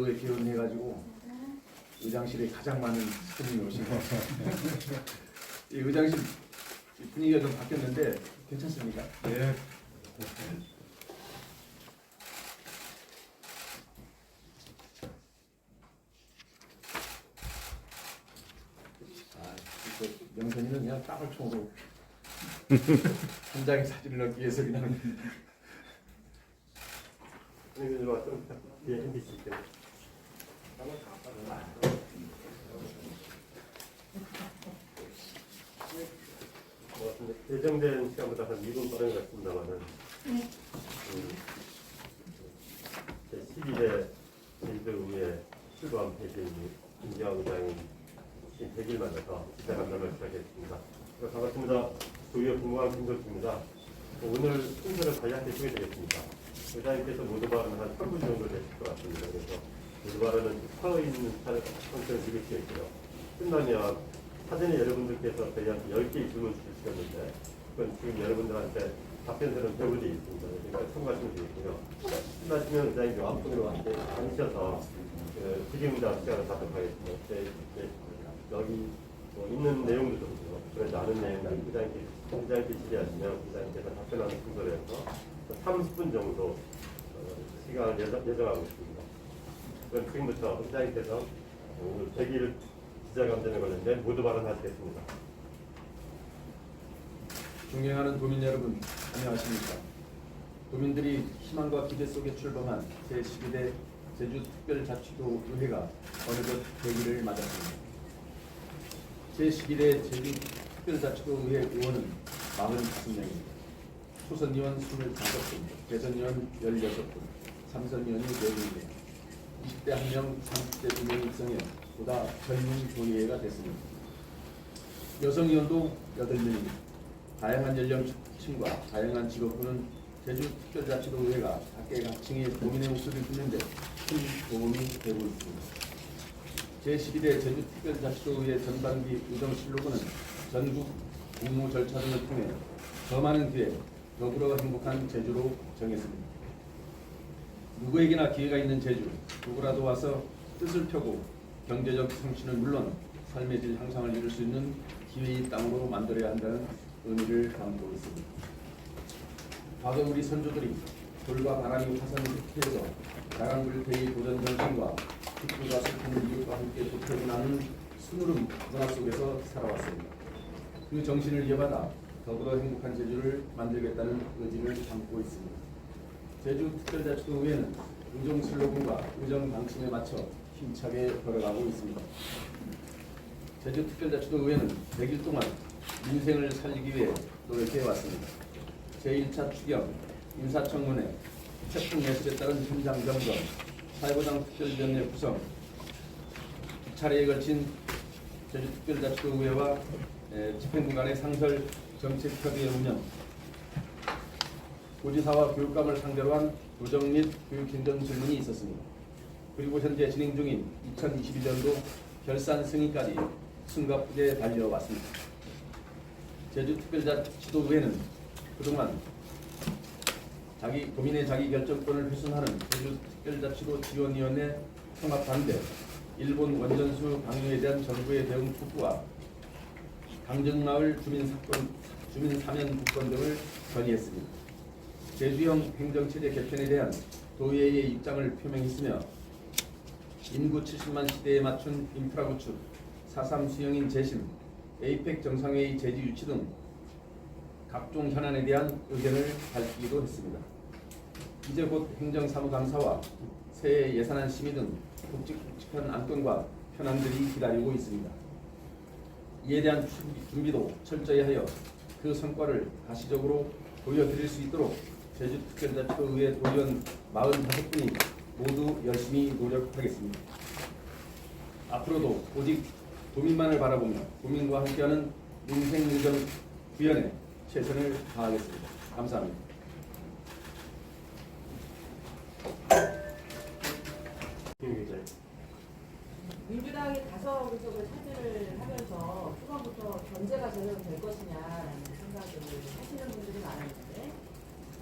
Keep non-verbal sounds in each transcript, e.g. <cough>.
에 개원해가지고 의장실에 가장 많은 손님이 오시고 <laughs> 이 의장실 분위기가 좀 바뀌었는데 괜찮습니까? 예. 아, 명선이는 그냥 땅을 총으로 한 장의 사진을 넣기 위해서 그냥 이리 와, 좀. 예. 뭐, 근데 예정된 시간보다 한 2분 빠른 것 같습니다만은, 음, 제 12대 제주도의회 출범 대신 김기화 의장이 100일 만나서 기자간담회를 시작했습니다. 네, 반갑습니다. 도의회 공무원 김석주입니다. 오늘 순서를 간략히 소개드리겠습니다. 의장님께서 모두 발언 한 3분 정도 되실 것 같습니다. 그래서 발언은 서 있는 드릴 수 있고요. 끝나면 사전에 여러분들께서 저희한테 10개 질문 주셨는데 그건 지금 여러분들한테 답변들은 배부되어 있습니다. 그러니까 참고하시면 되겠고요. 끝나시면 의장님 앞쪽으로 함께 앉으셔서 그 질의응답 시간을 갖도록 하겠습니다. 네, 네, 여기 뭐 있는 내용도 좋고요. 그렇지 않은 내용은 의장님께 의장님께 질의하시면 의장님께서 답변하는 순서로 해서 30분 정도 어, 시간을 예정, 예정하고 있습니다. 그럼 지금부터 의장님께서 오늘 100일 기자간담회 관련된 모두 발언하시겠습니다. 존경하는 도민 여러분 안녕하십니까? 도민들이 희망과 기대 속에 출범한 제12대 제주특별자치도 의회가 어느덧 대기를 맞았습니다. 제12대 제주특별자치도 의회 의원은 45명입니다. 초선 의원 25분, 대선 의원 16분, 삼선 의원이 4분이며 20대 1명, 30대 2명이 입성해 보다 젊은 도의회가 됐습니다. 여성 의원도 8명입니다. 다양한 연령층과 다양한 직업군은 제주특별자치도의회가 각계각층의 도민의 목소리를 듣는데 큰 도움이 되고 있습니다. 제12대 제주특별자치도의회 전반기 의정실록은 전국 공모 절차 등을 통해 더 많은 기회, 더불어 행복한 제주로 정했습니다. 누구에게나 기회가 있는 제주, 누구라도 와서 뜻을 펴고 경제적 성취는 물론 삶의 질 향상을 이룰 수 있는 기회의 땅으로 만들어야 한다는 의미를 담고 있습니다. 과거 우리 선조들이 돌과 바람이 화산을 흩해서 자강불태의 도전 정신과 기쁨과 슬픔을 이웃과 함께 도태분하는 수누름 문화 속에서 살아왔습니다. 그 정신을 이어받아 더불어 행복한 제주를 만들겠다는 의지를 담고 있습니다. 제주특별자치도의회는 의정 슬로건과 의정 방침에 맞춰 힘차게 걸어가고 있습니다. 제주특별자치도의회는 100일 동안 민생을 살리기 위해 노력해 왔습니다. 제1차 추경, 인사청문회, 태풍 예술에 따른 현장 점검, 사회보장 특별위원회 구성, 두 차례에 걸친 제주특별자치도의회와 에, 집행부 간의 상설 정책 협의회 운영, 고지사와 교육감을 상대로 한 도정 및 교육 행정 질문이 있었습니다. 그리고 현재 진행 중인 2022년도 결산 승인까지 숨가쁘게 달려왔습니다. 제주특별자치도의회는 그동안 자기 도민의 자기 결정권을 훼손하는 제주특별자치도 지원위원회 통합 반대, 일본 원전수 방류에 대한 정부의 대응 촉구와 강정마을 주민 사건, 주민 사면 국권 등을 건의했습니다. 제주형 행정체제 개편에 대한 도의회의 입장을 표명했으며 인구 70만 시대에 맞춘 인프라 구축, 4.3 수용인 재심, 에이펙 정상회의 제지 유치 등 각종 현안에 대한 의견을 밝히기도 했습니다. 이제 곧 행정사무 감사와 새해 예산안 심의 등 굵직굵직한 안건과 현안들이 기다리고 있습니다. 이에 대한 준비- 준비도 철저히 하여 그 성과를 가시적으로 보여드릴 수 있도록 제주특별자치도의회 도의원 45분이 모두 열심히 노력하겠습니다. 앞으로도 오직 도민만을 바라보며 도민과 함께하는 민생행정 구현에 최선을 다하겠습니다. 감사합니다. 김 기자님. 민주당이 다섯 의석을 차지를 하면서 초반부터 견제가 제대로 될 것이냐라는 생각을 하시는 분들이 많았는데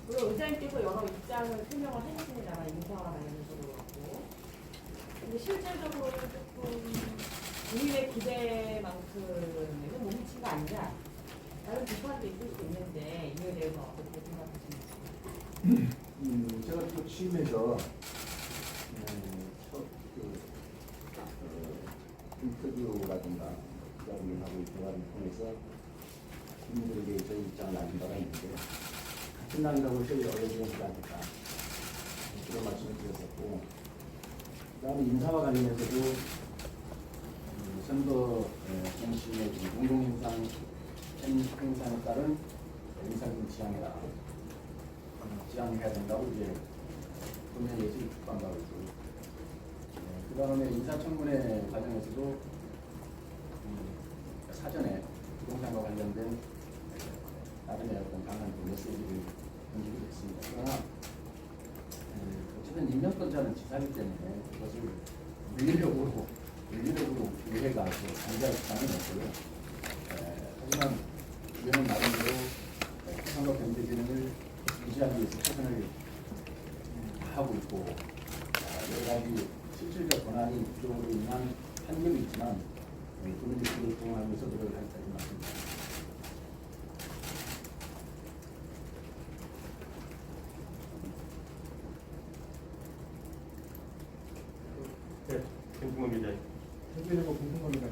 물론 의장님께서 여러 입장을 표명을 하셨습니다만 인사와 관련해서도 그렇고 실질적으로 조금 국민의 기대만큼은 못 미친 거 아니냐 라는 비판도 있을 수 있는데 이에 대해서 어떻게 생각하십니까? 음, 제가 또 취임해서 음, 첫 그, 어, 인터뷰라든가 그다음에 하고 대화를 통해서 국민들에게 저희 입장을 알린 바가 있는데 어려지는 게 아닐까. 그런 말씀을 드렸었고 그다음에 인사와 관련해서도 음, 선거 에, 정신의 그 공동 행상 행- 행상에 따른 인사를 지향해라. 어, 지향해야 된다고 이제 본회의에서 입국한 바가 있고 그 다음에 인사청문회 과정에서도 음, 사전에 부동산과 관련된 에, 나름의 어떤 강한 그 메시지를 던지기도 했습니다. 그러나 에, 어쨌든 임명권자는 지사기 때문에 그것을 물리력으로 물리력으로 의회가 그 강제할 수단은 없고요. 에, 하지만 의회는 나름대로 에, 선거 경제 기능을 유지하기 위해서 최선을 음, 하고 있고 아, 여러 가지 실질적 권한이 부족으로 인한 한계도 있지만 예, 국민들 그를 동원하기 위해서 노력을 하겠다는 말씀입니다. 네, 김승원 기자. 대표적으로 공통점이 있다.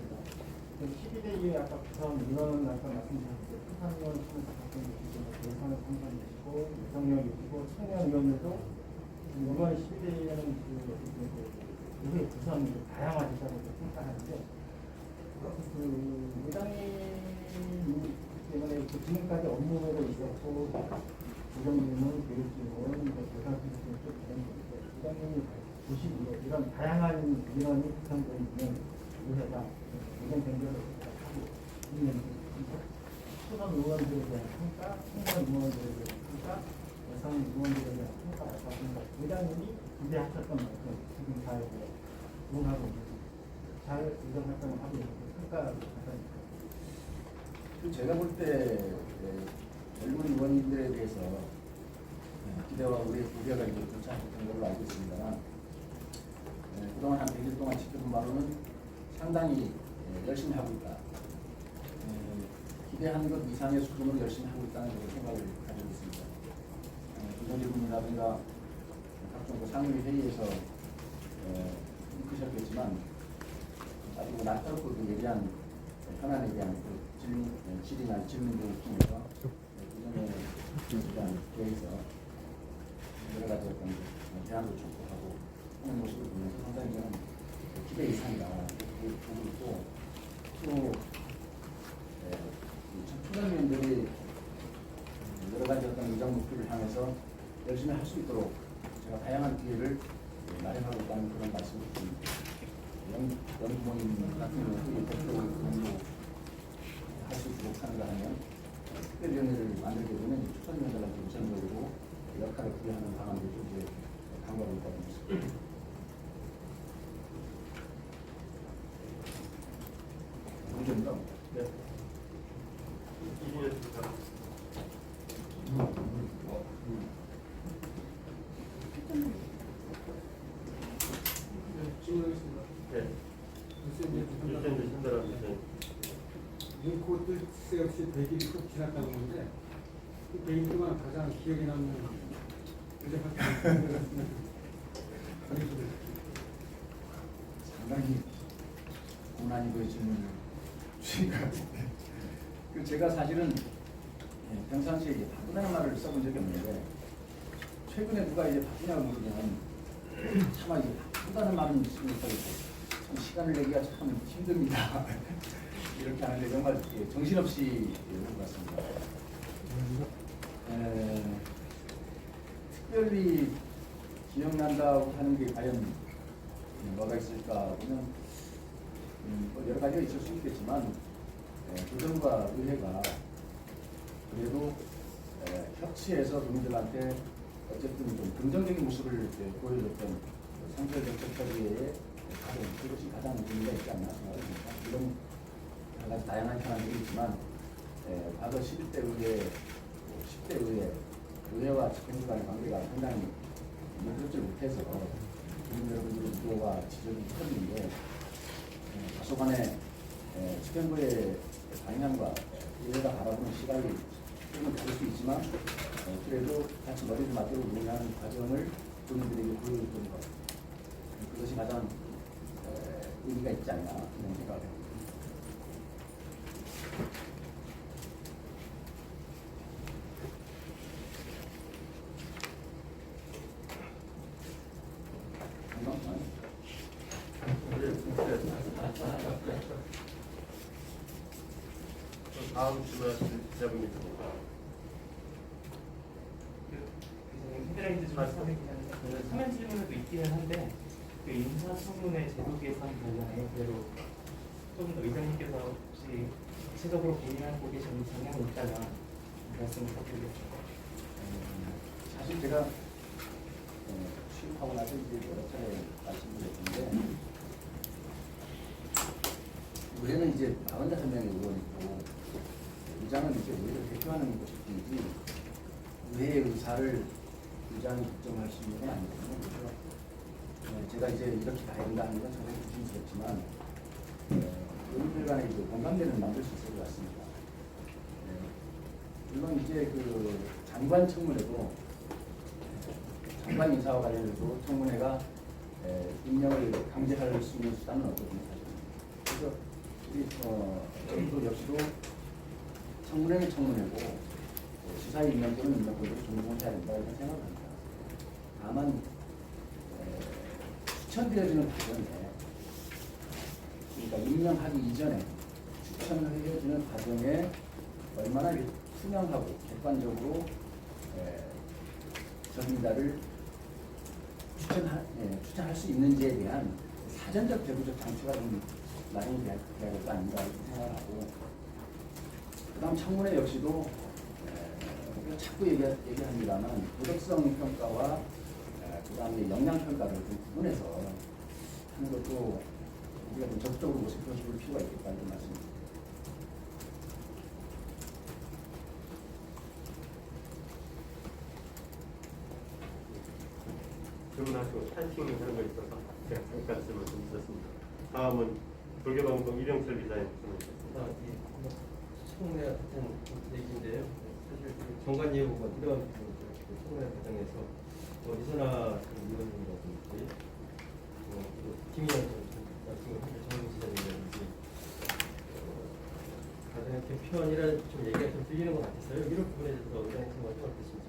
12대 2에 아까 부산 민원은 아까 말씀드렸는데 부산 의원 측에서 갖고 계시고 예산을 상반되시고 유성력 있고 청년 이번 12대 2에는 그 부산이 다양화됐다고 평가하는데 그 의장님 때문에 그 지금까지 업무로 있었고 부장님은 교육진은 교사팀은 쭉 되는 건데 부장님이 보시기에 이런 다양한 민원이 구성되어 있는 의회가 의견 변경을 하고 있는 수선 의원들에 대한 평가, 총선 의원들에 대한 평가, 예상 의원들에 평가가 보니까 의장님이 기대하셨던 만큼 지금 잘 응하고 있는 잘 의정 활동을 하고 있는 평가를 받았습니다. 그 제가 볼때 젊은 의원님들에 대해서 예, 기대와 우리 우려가 이제 교차했던 걸로 알고 있습니다. 예, 그동안 한 100일 동안 지켜본 바로는 상당히 예, 열심히 하고 있다. 예, 기대한 것 이상의 수준으로 열심히 하고 있다는 생각을. 예, 조정질문이라든가 각종 그 상임위 회의에서 예, 이끄셨겠지만 아주 그 날카롭고 그 예리한 현안에 대한 그 질문, 예, 질의나 질문 등을 통해서 기존의 대한 대해서 여러 가지 어떤 그 대안도 촉구하고 하는 모습을 보면서 상당히 기대 이상이다. 그 보고 또 예, 이 청년위원들이 여러 가지 어떤 의정 목표를 향해서 열심히 할 수 있도록 제가 다양한 기회를 예, 마련하고 있다는 그런 말씀을 드립니다. 연, 연구모임 같은 경우도 대표 공부 할수 있도록 하는가 하면 특별위원회를 만들게 되면 추천위원들한테 우선 모이고 역할을 부여하는 방안들도 이제 강구하고 있다는 것입니다. 네. 이진혜 부사. 질문하겠습니다. 네. 글쎄 이제 유센 신다라 유센. 눈코 뜰새 없이 100일이 훅 지났다는 건데 그 100일 동안 가장 기억에 남는 같습니다. 상당히 고난이 그 질문을 주신 것 같은데 그 제가 사실은 예, 평상시에 이제 바쁘다는 말을 써본 적이 없는데 최근에 누가 이제 바쁘냐고 물으면 차마 이제 바쁘다는 말은 쓰면서 참 시간을 내기가 참 힘듭니다 이렇게 하는데 정말 예, 정신없이 하는 것 같습니다 에, 특별히 기억난다고 하는 게 과연 뭐가 있을까 보면 음, 뭐 여러 가지가 있을 수 있겠지만 에, 교정과 의회가 그래도 에, 협치해서 국민들한테 어쨌든 좀 긍정적인 모습을 보여줬던 그 상설 정책 협의회의 가장 그것이 가장 의미가 있지 않나 생각합니다. 가지 다양한 현안들이 있지만 에, 과거 11대 의회, 10대 의회, 의회와 집행부 간의 관계가 상당히 이루어지지 못해서 국민 여러분들의 우려와 지적이 있었는데 에, 다소간에 에, 집행부의 방향과 이래가 바라보는 시각이 조금 다를 수 있지만 어, 그래도 같이 머리를 맞대고 논의하는 과정을 국민들에게 보여줬던 것 그것이 가장 에, 의미가 있지 않나 그런 생각을 합니다. 잠깐만. 다음 질문하실 기자분이 있습니다. 저는 서면 질문도 있기는 한데 그 인사청문회 제도 개선 관련해 그대로 좀더 의장님께서 혹시 구체적으로 고민하고 계시는 방향이 있다면 말씀 부탁드리겠습니다. 음, 사실 제가 어, 취임하고 나서 이제 여러 차례 말씀드렸는데 우리는 이제 45명의 의원이 있고 의장은 이제 우리를 대표하는 것이 뿐이지 의회의 의사를 수 있는 게 아니거든요. 어, 제가 이제 이렇게 가야 된다 하는 건 조심스럽지만 어, 의원들 이제 공감대는 만들 수 있을 것 같습니다. 네. 물론 이제 그 장관 청문회도 장관 인사와 관련해서 청문회가 에, 임명을 강제할 수 있는 수단은 없거든요. 그래서 우리 어, 저희도 역시도 청문회는 청문회고 어, 시사 임명권은 임명권으로 존중을 해야 된다 이런 생각을 합니다. 다만 에, 추천되어지는 과정에 그러니까 임명하기 이전에 추천을 해주는 과정에 얼마나 투명하고 객관적으로 에, 전문가를 추천할, 예, 추천할 수 있는지에 대한 사전적 제도적 장치가 좀 마련이 돼야 돼야 될 거 아닌가 이렇게 생각을 하고 그 다음 청문회 역시도 에, 우리가 자꾸 얘기, 얘기합니다만 도덕성 평가와 그 다음에 역량 평가를 좀 구분해서 하는 것도 우리가 좀 적극적으로 모색해 볼 필요가 있겠다 이런 말씀입니다. 질문하시고 탄식하는 거 있어서 제가 잠깐 질문 좀 드렸습니다. 다음은 불교방송 이병철 기자님 질문드렸습니다. 아, 예. 뭐, 청문회 같은 얘기인데요. 사실 그 정관 예우가 필요한 부분이죠. 그 청문회 과정에서 뭐 이선아 그 의원님이라든지 뭐 김희연 전 말씀을 하실 정무 지사님이라든지 어, 가정의 개편이라는 좀 얘기가 좀 들리는 것 같아서요. 이런 부분에 대해서 의장님 어떠신지.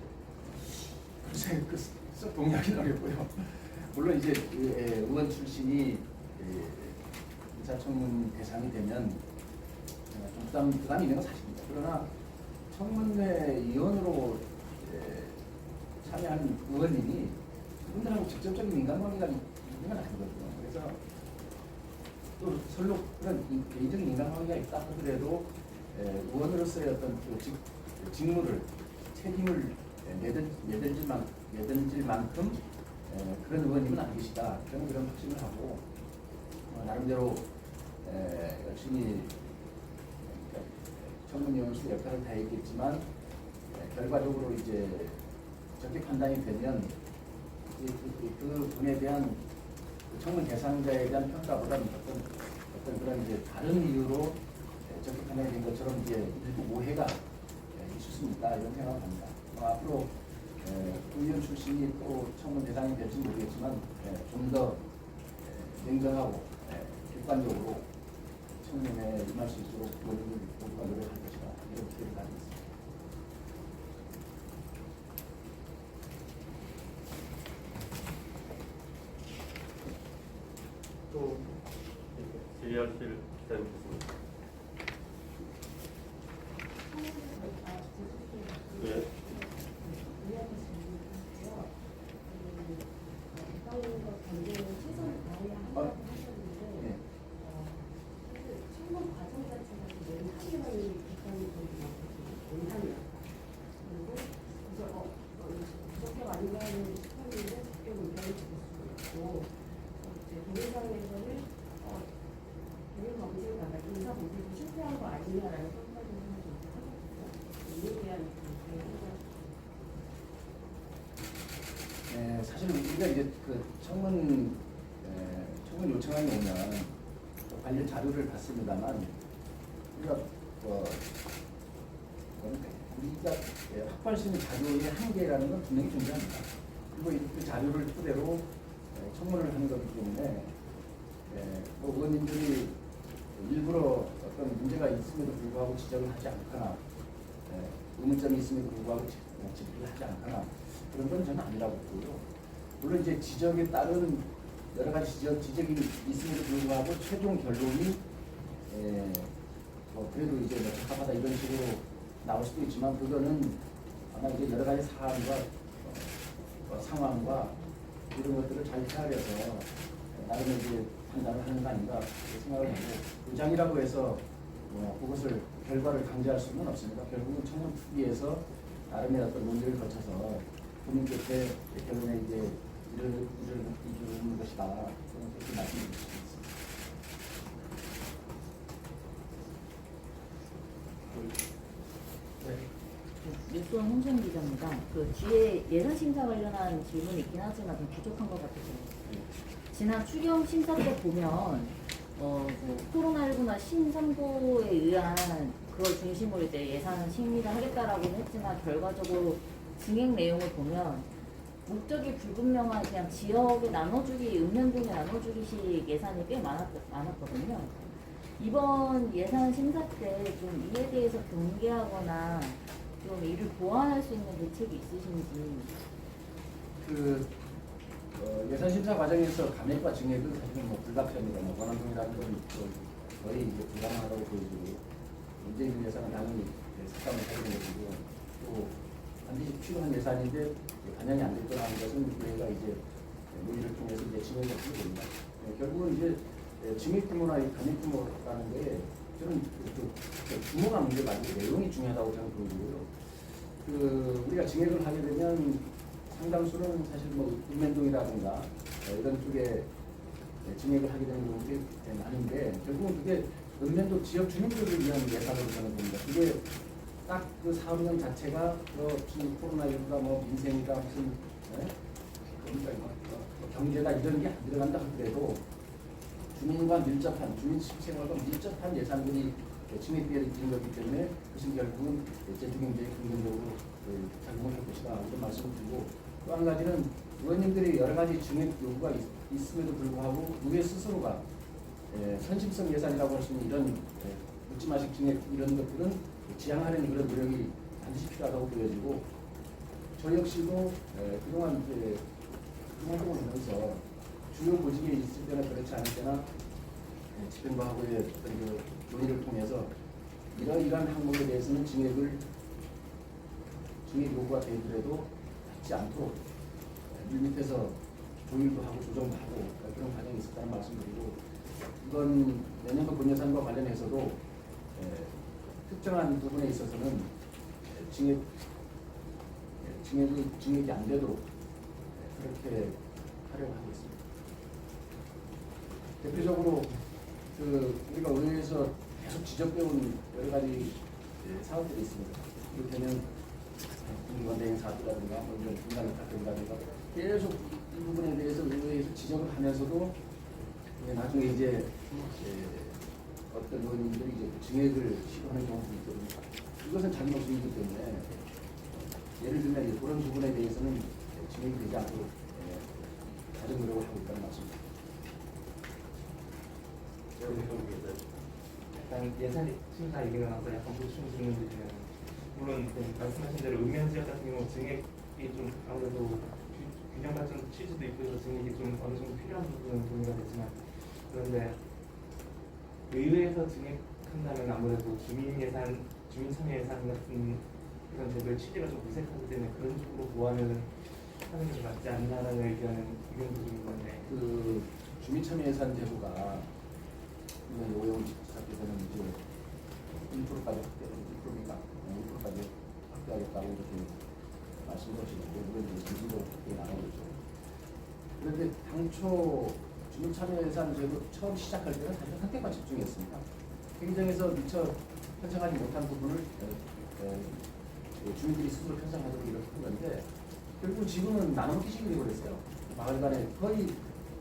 글쎄, 그썩 동의하기는 어렵고요. 물론 이제 그, 에, 의원 출신이 에, 인사청문 대상이 되면 어, 좀 부담, 부담이 있는 건 사실입니다. 그러나 청문회 위원으로 에, 참여하는 의원님이 그분들하고 직접적인 인간관계가 있는 건 아니거든요. 그래서 또 설로 그런 인- 개인적인 인간관계가 있다 하더라도 에, 의원으로서의 어떤 그 직, 직무를 책임을 내던질, 만큼 에, 그런 의원님은 안 계시다. 그런 그런 확신을 하고 어, 나름대로 에, 열심히 그러니까 청문위원실 역할을 다했겠지만 에, 결과적으로 이제 적격 판단이 되면 이- 그, 그, 그 분에 대한 그 청문 대상자에 대한 평가보다는 어떤 어떤 그런 이제 다른 이유로 에, 적격 판단이 된 것처럼 이제 일부 오해가 에, 있을 수 있다 이런 생각을 합니다. 어, 앞으로 에, 의원 출신이 또 청문 대상이 될지 모르겠지만 좀 더 냉정하고 에, 객관적으로 청문회에 임할 수 있도록 모든 모두가 노력할 것이다 이런 기대를 가지고 있습니다. 또 질의하실 기자님 있습니다. 예. 아, 예. 청문 과정 자체가 매우 한계만이 비판이 되고 원하냐 그리고 그래서 어, 어, 부적격 아닌가 하는 싶었는데 적격 의견을 줄 수도 있고 어, 이제 동영상에서는 어, 동영 검증 나가 인사 검증이 실패한 거 아니냐라는 평가를 하거든요. 이에 대한 그 생각 에, 사실 우리 우리가 이제 그 청문 에, 청문 요청안이 오면 또 관련 자료를 우리가 뭐 뭐랄까, 우리가 예, 확보할 수 있는 자료의 한계라는 건 분명히 존재합니다. 그리고 이- 그 자료를 토대로 에, 청문을 하는 거기 때문에 예, 뭐 의원님들이 일부러 어떤 문제가 있음에도 불구하고 지적을 하지 않거나 예, 의문점이 있음에도 불구하고 지- 어, 지적을 하지 않거나 그런 건 저는 아니라고 보고요. 물론 이제 지적에 따른 여러 가지 지적, 지적이 있음에도 불구하고 최종 결론이 에, 뭐 그래도 이제 뭐 적합하다 이런 식으로 나올 수도 있지만 그거는 아마 이제 여러 가지 사안과 어, 어, 상황과 이런 것들을 잘 헤아려서 나름의 이제 판단을 하는 거 아닌가 생각을 하고 의장이라고 해서 뭐 그것을 결과를 강제할 수는 없습니다. 결국은 청년 특위에서 나름의 어떤 논의를 거쳐서 본인 끝에 결론에 이제 이를 이를 이루는 것이다. 저는 그렇게 말씀드릴 수 있습니다. 뉴스원 홍정 기자입니다. 그 뒤에 예산 심사 관련한 질문이 있긴 하지만 좀 부족한 것 같아서. 지난 추경 심사 때 보면 어, 뭐 코로나19나 신선고에 의한 그걸 중심으로 이제 예산 심의를 하겠다라고는 했지만 결과적으로 증액 내용을 보면 목적이 불분명한 그냥 지역에 나눠주기, 읍면동에 나눠주기식 예산이 꽤 많았, 많았거든요. 이번 예산 심사 때 좀 이에 대해서 경계하거나 좀 이를 보완할 수 있는 대책이 있으신지. 그 어, 예산 심사 과정에서 감액과 증액은 사실은 뭐 불가피합니다. 뭐 원안동이라는 건 거의 이제 불가능하다고 보여지고 있는 예산은 당연히 삭감을 해야 되는 것이고 또 반드시 필요한 예산인데 반영이 안 하는 것은 저희가 이제 논의를 통해서 이제 하게 됩니다. 네, 결국은 이제 예, 증액 규모나 이 감액 규모라는 거에 저는 그, 그 규모가 문제가 아니고 내용이 중요하다고 저는 보이고요. 그 우리가 증액을 하게 되면 상당수는 사실 뭐 읍면동이라든가 어, 이런 쪽에 네, 증액을 하게 되는 경우들이 네, 많은데 결국은 그게 읍면동 지역 주민들을 위한 예산으로 저는 봅니다. 그게 딱 그 사업령 자체가 뭐 지금 코로나19가 뭐 민생이다 무슨 네? 그러니까 뭐, 뭐, 뭐 경제다 이런 게 안 들어간다 하더라도 주민과 밀접한 주민 생활과 밀접한 예산들이 증액되어 있는 거기 때문에 그것은 결국은 제주 경제에 긍정적으로 그 작용을 할 것이다 이런 말씀을 드리고 또 한 가지는 의원님들이 여러 가지 증액 요구가 있, 있음에도 불구하고 의회 스스로가 예, 선심성 예산이라고 할 수 있는 이런 예, 묻지마식 증액 이런 것들은 지향하는 그런 노력이 반드시 필요하다고 보여지고 저 역시도 예, 그동안 이제 활동을 하면서 주요 보직에 있을 때나 그렇지 않을 때나 예, 집행부하고의 어떤 그 논의를 통해서 이러이러한 항목에 대해서는 증액을 증액 요구가 되더라도 받지 않도록 예, 밀밑에서 조율도 하고 조정도 하고 그런 과정이 있었다는 말씀드리고 이번 내년도 본예산과 관련해서도 예, 특정한 부분에 있어서는 예, 증액 예, 증액이 증액이 안 되도록 예, 그렇게 하려고 하고 있습니다. 대표적으로 그 우리가 의회에서 계속 지적해온 여러 가지 예, 사업들이 있습니다. 이를테면 국민건대행 사업이라든가 뭐 이런 중간을 깎는다든가 계속 이 부분에 대해서 의회에서 지적을 하면서도 예, 나중에 이제 예, 어떤 의원님들이 이제 그 증액을 시도하는 경우도 있거든요. 이것은 자기 목숨이기 때문에 예를 들면 이제 그런 부분에 대해서는 예, 증액이 되지 않도록 예, 가정 노력을 하고 있다는 말씀입니다. 약간 예산 심사 얘기가 나와서 약간 보충 질문 드리면 물론 그 말씀하신 대로 읍면 지역 같은 경우 증액이 좀 아무래도 규- 균형 발전 취지도 있고 해서 증액이 좀 어느 정도 필요한 부분은 동의가 되지만 그런데 의회에서 증액한다면 아무래도 주민 예산, 주민 참여 예산 같은 그런 제도의 취지가 좀 무색하기 때문에 그런 쪽으로 보완을 하는 게 맞지 않나라는 의견은 의견도 좀 있는데 그 주민 참여 예산 제도가 이번 오영훈 지사께서는 이제 1%까지 확대, 1%니까 1%까지 확대하겠다고 이렇게 말씀하시는데 물론 이제 진지로 그렇게 나가고 있죠. 그런데 당초 주민참여 예산 제도 처음 시작할 때는 사실 선택과 집중했습니다. 행정에서 미처 편성하지 못한 부분을 그 주민들이 스스로 편성하도록 이렇게 한 건데 결국 지금은 나눠먹기식이 되어버렸어요. 마을 간에 거의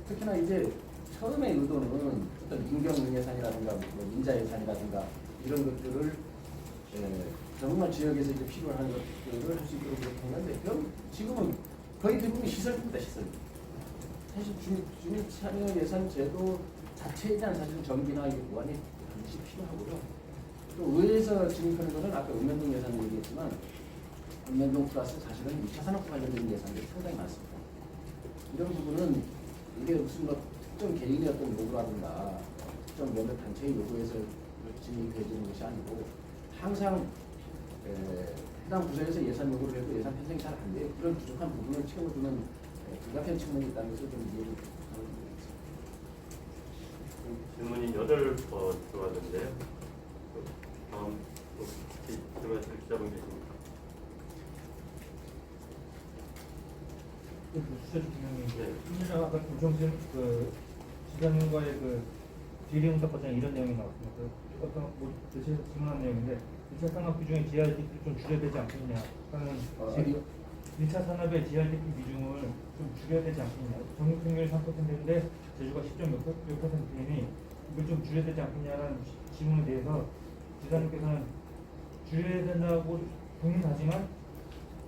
특히나 이제 처음의 의도는 어떤 인경 예산이라든가 뭐 인자 예산이라든가 이런 것들을 에, 정말 지역에서 이제 필요한 것들을 할 수 있도록 했는데 지금은 거의 대부분 시설입니다 시설. 사실 주민, 주민 참여 예산 제도 자체에 대한 사실 정비나 이게 보완이 반드시 필요하고요. 또 의회에서 진입하는 것은 아까 읍면동 예산을 얘기했지만 읍면동 플러스 사실은 2차 산업과 관련된 예산들이 상당히 많습니다. 이런 부분은 이게 무슨 뭐 특정 개인의 어떤 요구라든가 특정 몇몇 단체의 요구에서 진입해지는 것이 아니고 항상 에, 해당 부서에서 예산 요구를 해도 예산 편성이 잘 안 돼요. 그런 부족한 부분을 채워주는 에, 불가피한 측면이 있다는 것을 좀 이해를 하고 있습니다. 질문이 여덟 번 들어왔는데요. 그 다음 혹시 들어가실 기자분 계십니까? 그 네. 사실 아까 조정진 그 지사님과의 그 비례응답 과정 이런 내용이 나왔습니다. 그 어떤 뭐 대체에서 질문한 내용인데 1차 산업 비중의 GRDP 좀 줄여야 되지 않겠냐 하는 어, 지금 1차 산업의 GRDP 비중을 좀 줄여야 되지 않겠냐 전국 평균 3%인데 제주가 10.몇 퍼센트이니 이걸 좀 줄여야 되지 않겠냐라는 지- 질문에 대해서 지사님께서는 줄여야 된다고 동의하지만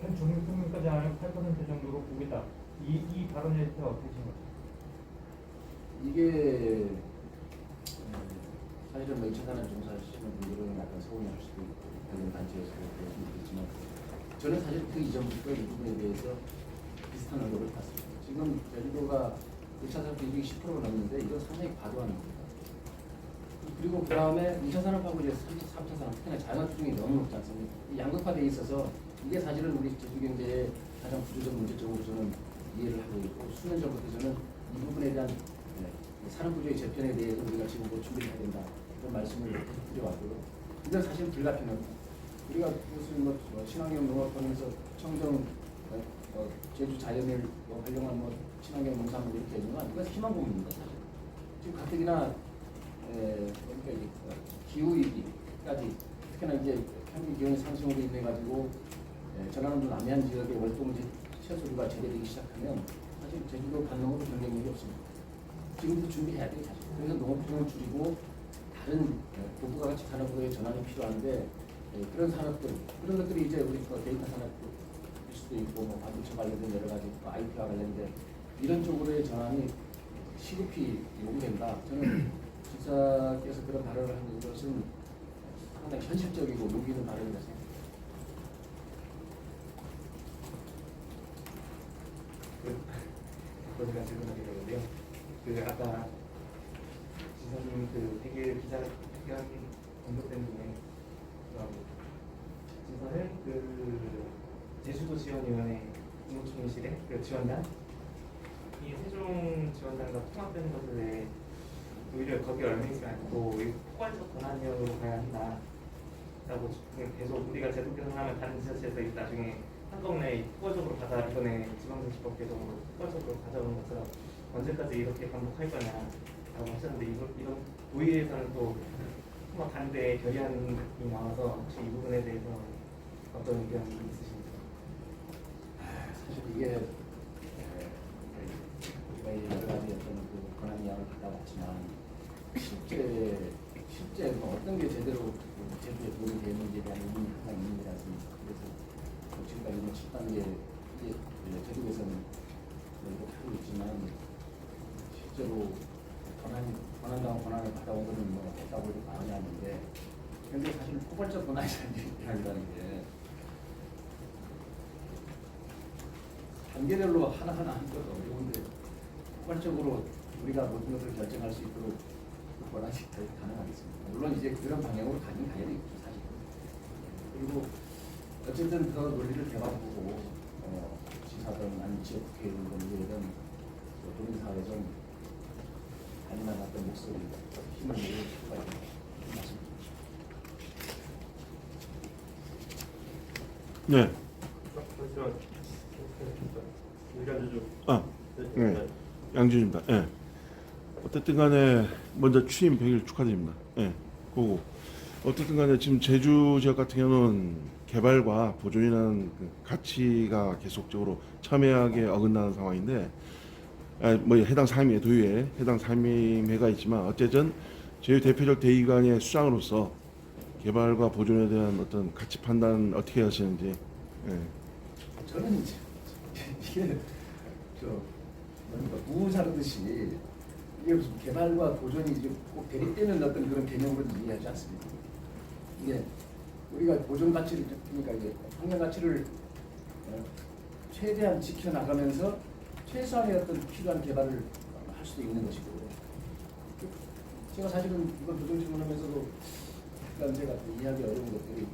현 전국 평균까지 한8% 정도로 보겠다. 이, 이 발언에 대해서 어떻게 생각하세요? 이게 음, 사실은 뭐 2차 산업 종사 하시는 분들은 약간 서운해할 수도 있고 관련 단체에서 그럴 수도 있지만 저는 사실 그 이전부터 이 부분에 대해서 비슷한 의견을 봤습니다. 지금 제주도가 1차 산업 비중이 10%가 넘는데 이건 상당히 과도한 겁니다. 그리고 그 다음에 2차 산업하고 이제 3, 차 산업, 특히나 자연 비중이 너무 높지 않습니까? 이 양극화되어 있어서 이게 사실은 우리 제주 경제의 가장 구조적 문제적으로 저는 이해를 하고 있고 수면적으로 저는 이 부분에 대한 네, 산업 구조의 재편에 대해서 우리가 지금 뭐 준비를 해야 된다 그런 말씀을 드려왔고요. 이건 사실 불가피합니다. 우리가 무슨 뭐, 뭐 친환경 농업하면서 청정 어, 어, 제주 자연을 뭐 활용한 뭐 친환경 농산물 이렇게 해주면 이건 희망 고문입니다. 사실. 지금 가뜩이나 에, 그러니까 이 어, 기후 위기까지 특히나 이제 평균 기온이 상승으로 인해 가지고 에, 전라남도 남해안 지역의 월동지 채소류가 재배되기 시작하면 사실 제주도 반농으로 경쟁력이 없습니다. 지금부터 준비해야 돼요. 그래서 농업 비용을 줄이고 다른 에, 고부가 가치 산업으로의 전환이 필요한데 에, 그런 산업들 그런 것들이 이제 우리 그 데이터 산업일 수도 있고 뭐 반도체 관련된 여러 가지 또 IT와 관련된 이런 쪽으로의 전환이 시급히 요구된다. 저는 지사께서 그런 발언을 하는 것은 상당히 현실적이고 용기 있는 생각합니다. 그 제가 질문하게 되는데요. 그 아까 지사님 그 대길 기자 회견 언급된 어, 지사는 그 제주도 지원위원회 국무총리실의 그 지원단 이 세종 지원단과 통합되는 것에 오히려 거기에 얽매이지 않고 이 포괄적 권한형으로 가야 한다. 라고 계속 우리가 제도 개선하면 다른 지자체에서 이 나중에 한꺼번에 포괄적으로 가자 이번에 지방정치법 개정으로 포괄적으로 가져오는 것처럼 언제까지 이렇게 반복할 거냐 라고 하셨는데 이거, 이런 도의에서는 또 정말 반대 결의안이 나와서 혹시 이 부분에 대해서 어떤 의견이 있으신지 사실 이게 에, 우리가 이 여러 가지 어떤 그 권한 이야기를 받아봤지만 실제 실제 뭐 어떤 게 제대로 그 제도에 도움이 되는지에 대한 의문이 항상 있는 게 않습니까? 그래서 뭐 지금까지 뭐 7단계 이제 제도에서는 이렇게 하고 있지만 실제로 권한 권한당 권한을 받아온 거는 뭐 없다고 과언이 아닌데 근데 사실 포괄적 권한이라는 게 단계별로 하나하나 것도 어려운데 포괄적으로 우리가 모든 것을 결정할 수 있도록 권한이 가능하겠습니다. 물론 이제 그런 방향으로 가긴 가야 되겠죠, 사실. 그리고 어쨌든 그 논리를 대박보고 어, 지사든 아니면 지역 국회의원든 의회든 또 도민사회든 아니면 어떤 목소리, 힘을 모을 필요가 있는 네. 좀 아, 네. 양준입니다. 예. 어쨌든 간에 먼저 취임 100일 축하드립니다. 예. 그거 어쨌든 간에 지금 제주 지역 같은 경우는 개발과 보존이라는 그 가치가 계속적으로 첨예하게 어긋나는 상황인데 아, 뭐 해당 상임위 도의회 해당 상임회가 있지만 어쨌든 저희 대표적 대의관의 수장으로서 개발과 보존에 대한 어떤 가치 판단 어떻게 하시는지 예. 저는 이제 이게 저 뭡니까 무 자르듯이 이게 무슨 개발과 보존이 이제 꼭 대립되는 어떤 그런 개념으로 이해하지 않습니다. 이게 우리가 보존 가치를 그러니까 이제 환경 가치를 어, 최대한 지켜 나가면서 최소한의 어떤 필요한 개발을 할 수도 있는 것이고 제가 사실은 이걸 부정 질문하면서도 약간 제가 또 이해하기 어려운 것들이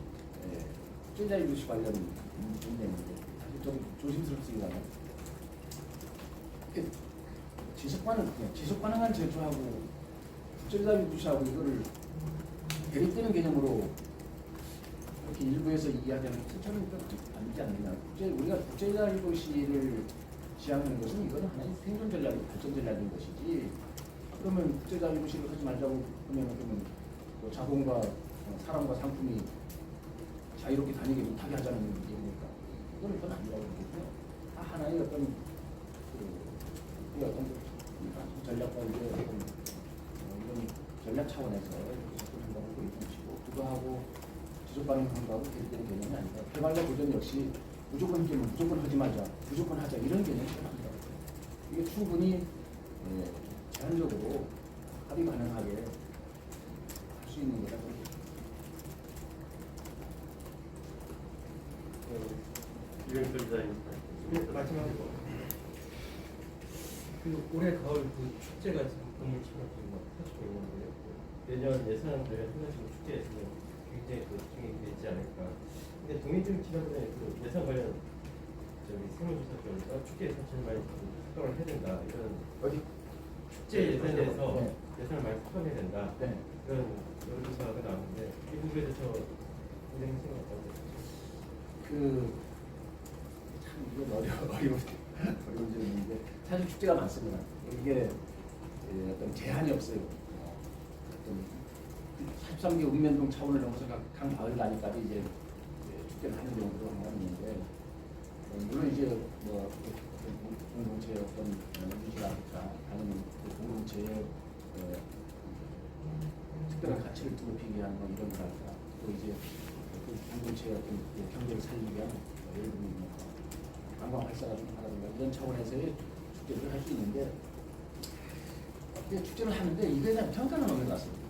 예, 이루시 관련 문제인데 좀 조심스럽습니다만 이게 지속 가능 그냥 지속 가능한 제조하고 투자 이루시하고 이거를 대립 되는 개념으로 이렇게 일부에서 저는 좀 아니지 않느냐. 국제, 우리가 국제자 이루시를 지향하는 것은 이거는 하나의 생존 전략이 발전 전략인 것이지. 그러면 국제자 이루시를 하지 말자고 하면 그러면 뭐 자본과 어, 사람과 상품이 자유롭게 다니게 못하게 하자는 얘기니까 그건 아니라고 보고요. 다 하나의 어떤 그 우리 어떤 그 이제 어떤 어, 이런 전략 차원에서 접근한다고 보고 있는 것이고 그거하고 지속 가능성하고 대립되는 개념이 아니다. 개발과 보전 역시 무조건 끼면 무조건 하지 말자, 무조건 하자 이런 개념이 아니다. 이게 충분히 예, 제한적으로 합의 가능하게 할 수 있는 거다. 유영철 기자님. 네, 마지막으로 그 올해 가을 그 축제가 지금 건물처럼 지금 막 펼치고 있는데요. 내년 예산 관련 해가지고 축제에서 굉장히 그 중이 되지 않을까. 근데 동의팀 지난번에 그 예산 관련 저기 세무조사 결과 축제 예산 제일 많이 수정을 해야 된다 이런 어디? 축제 예산에서 네. 예산을 많이 수정해야 된다 네. 이런 여론조사가 나왔는데 이 부분에 대해서 굉장히 생각 어떠세요? 그, 참, 이건 어려, <laughs> 어려운, 어려운 질문인데, 사실 축제가 많습니다. 이게 예, 어떤 제한이 없어요. 어떤 13개 읍면동 차원을 넘어서 각, 각 마을 단위까지 이제 예, 축제를 하는 있는데, 어, 물론 이제 뭐, 공동체의 어떤 유지라든가 아니면 그 공동체의 어, 특별한 가치를 드높이기 위한 뭐 이런 거랄까 또 이제 그 공동체의 어떤 그 경제를 뭐 관광 활성화 좀 하라든가 이런 차원에서의 축제를 할 수 있는데 축제를 하는데 이거에 대한 평가는 없는 것 같습니다.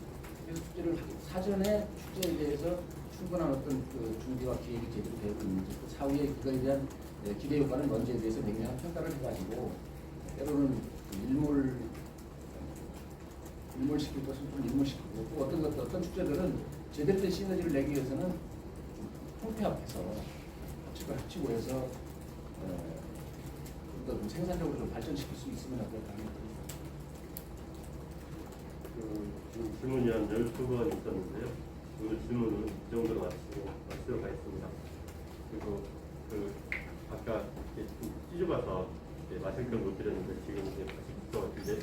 그래서 축제를 하- 사전에 축제에 대해서 충분한 어떤 그 준비와 기획이 제대로 되고 있는지 그 사후에 그거에 대한 예, 기대 효과는 뭔지에 대해서 냉정한 평가를 해가지고 때로는 그 일몰 일몰시킬 것은 좀 일몰시키고 또 어떤 것 어떤 축제들은 제대로 된 시너지를 내기 위해서는 좀 통폐합해서 합치고 합치고 해서 어, 좀더 생산적으로 좀 발전시킬 수 있으면 어떨까 그 지금 질문이 한 12번 있었는데요. 오늘 질문은 이 정도로 마치고 마치도록 하겠습니다. 그리고 그 아까 좀 찢어봐서 마실 걸못 드렸는데 지금 이제